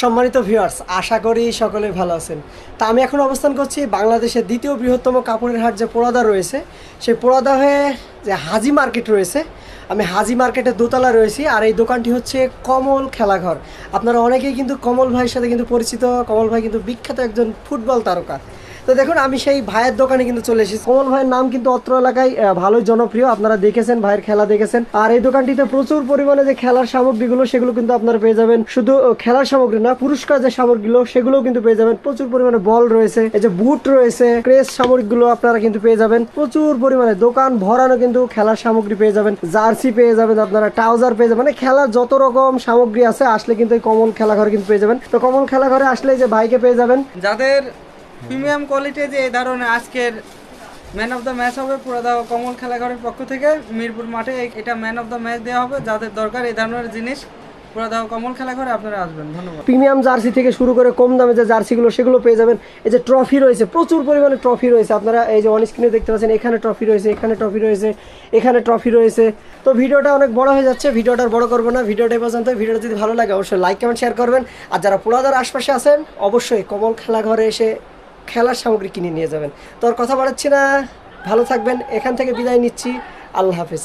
সম্মানিত ভিউয়ার্স আশা করি সকলে ভালো আছেন। তা আমি এখন অবস্থান করছি বাংলাদেশের দ্বিতীয় বৃহত্তম কাপড়ের হাট যে পোড়াদা রয়েছে, সেই পোড়াদা হয়ে যে হাজি মার্কেট রয়েছে, আমি হাজি মার্কেটের দোতলা রয়েছি আর এই দোকানটি হচ্ছে কমল খেলাঘর। আপনারা অনেকেই কিন্তু কমল ভাইয়ের সাথে কিন্তু পরিচিত, কমল ভাই কিন্তু বিখ্যাত একজন ফুটবল তারকা। তো দেখুন, আমি সেই ভাইয়ের দোকানে কিন্তু চলে এসেছি। কোমল ভাইয়ের নাম কিন্তু অত্র এলাকায় ভালোই জনপ্রিয়। আপনারা দেখেছেন, ভাইয়ের খেলা দেখেছেন। আর এই দোকানটিতে প্রচুর পরিমাণে যে খেলার সামগ্রীগুলো, সেগুলো কিন্তু আপনারা পেয়ে যাবেন। শুধু খেলার সামগ্রী না, পুরস্কার যে সামগ্রীগুলো, সেগুলোও কিন্তু পেয়ে যাবেন। প্রচুর পরিমাণে বল রয়েছে, এই যে বুট রয়েছে, ক্রেস সামগ্রীগুলো আপনারা কিন্তু পেয়ে যাবেন। প্রচুর পরিমাণে দোকান ভরানো কিন্তু খেলার সামগ্রী পেয়ে যাবেন। জার্সি পেয়ে যাবেন আপনারা, ট্রাউজার পেয়ে যাবেন। মানে খেলার যত রকম সামগ্রী আছে, আসলে কিন্তু এই কমল খেলাঘর কিন্তু পেয়ে যাবেন। তো কমল খেলাঘরে আসলে যে ভাইকে পেয়ে যাবেন। যাদের প্রিমিয়াম কোয়ালিটি যে এই ধরনের আজকের ম্যান অফ দ্য ম্যাচ হবে পুরাদা কমল খেলাঘরের পক্ষ থেকে। মিরপুর মাঠে এটা ম্যান অফ দ্য ম্যাচ দেওয়া হবে, যাদের দরকার এই ধরনের জিনিস। পুরাদা কমল খেলাঘরে আপনারা আসবেন, ধন্যবাদ। প্রিমিয়াম জার্সি থেকে শুরু করে কম দামে যে জার্সিগুলো, সেগুলো পেয়ে যাবেন। এই যে ট্রফি রয়েছে, প্রচুর পরিমাণে ট্রফি রয়েছে। আপনারা এই যে অন স্ক্রিনে দেখতে পাচ্ছেন, এখানে ট্রফি রয়েছে, এখানে ট্রফি রয়েছে, এখানে ট্রফি রয়েছে। তো ভিডিওটা অনেক বড় হয়ে যাচ্ছে, ভিডিওটা বড় করব না। ভিডিওটা পর্যন্ত ভিডিওটা যদি ভালো লাগে, অবশ্যই লাইক কমেন্ট শেয়ার করবেন। আর যারা পোড়াদার আশপাশে আছেন, অবশ্যই কমল খেলাঘরে এসে খেলার সামগ্রী কিনে নিয়ে যাবেন। তো আর কথা বাড়াচ্ছি না। ভালো থাকবেন। এখান থেকে বিদায় নিচ্ছি। আল্লাহ হাফিজ।